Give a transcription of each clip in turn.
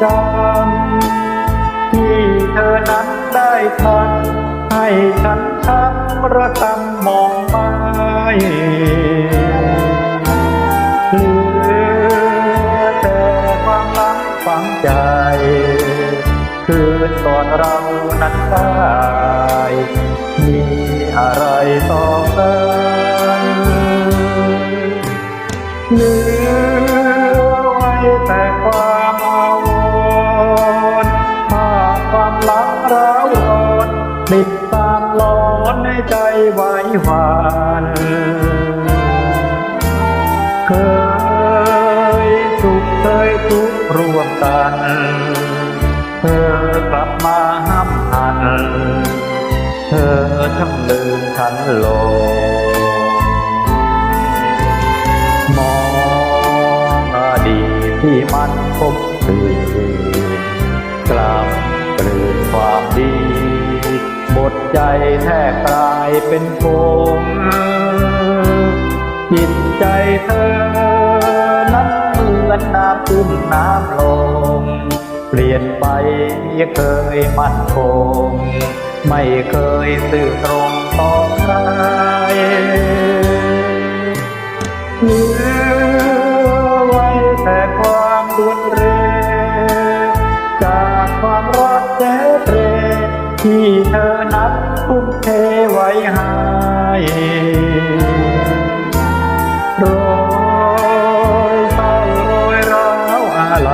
ความทรงจำที่เธอนั้นได้ทำให้ฉันช้ำระกำมองไม่เหลือแต่ความรักฝังใจ คืนก่อนเรานั้นได้มีอะไรต่อกันเหลือ ร้าวรอนติดตามหลอนในใจไหวหวานเคยสุขเคยทุกข์ร่วมกัน เธอกลับมาห้ามหัน เธอช่างลืมฉันลงมองอดีตที่มันคบคืนกลับกลืน ความดี หมดใจแทบกลายเป็นโคงจิตใจเธอ นั้นเหมือนน้ำขึ้นน้ำลง เปลี่ยนไปเคยมั่นคง ไม่เคยสื่อตรงต่อ ที่เธอนั้นทุ่มเทไว้ให้โรยเศร้าโรยร้าวอะไร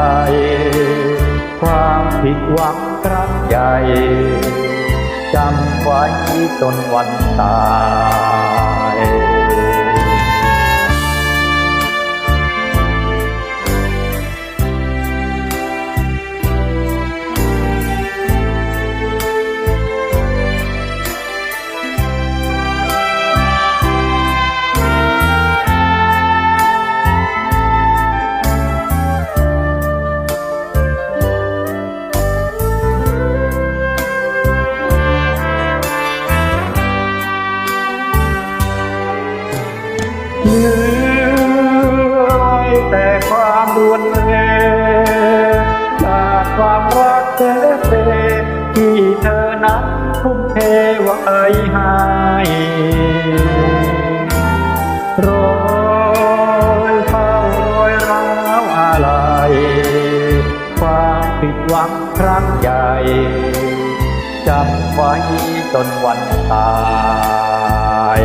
ความผิดหวังครั้งใหญ่จำไว้จนวันตาย เหลือไว้แต่ความรวนเรจากความรักเทเทที่เธอนั้นทุ่มเทไว้ให้โรยเฝ้าโรยร้าวอะไรความผิดหวังครั้งใหญ่จำไว้จนวันตาย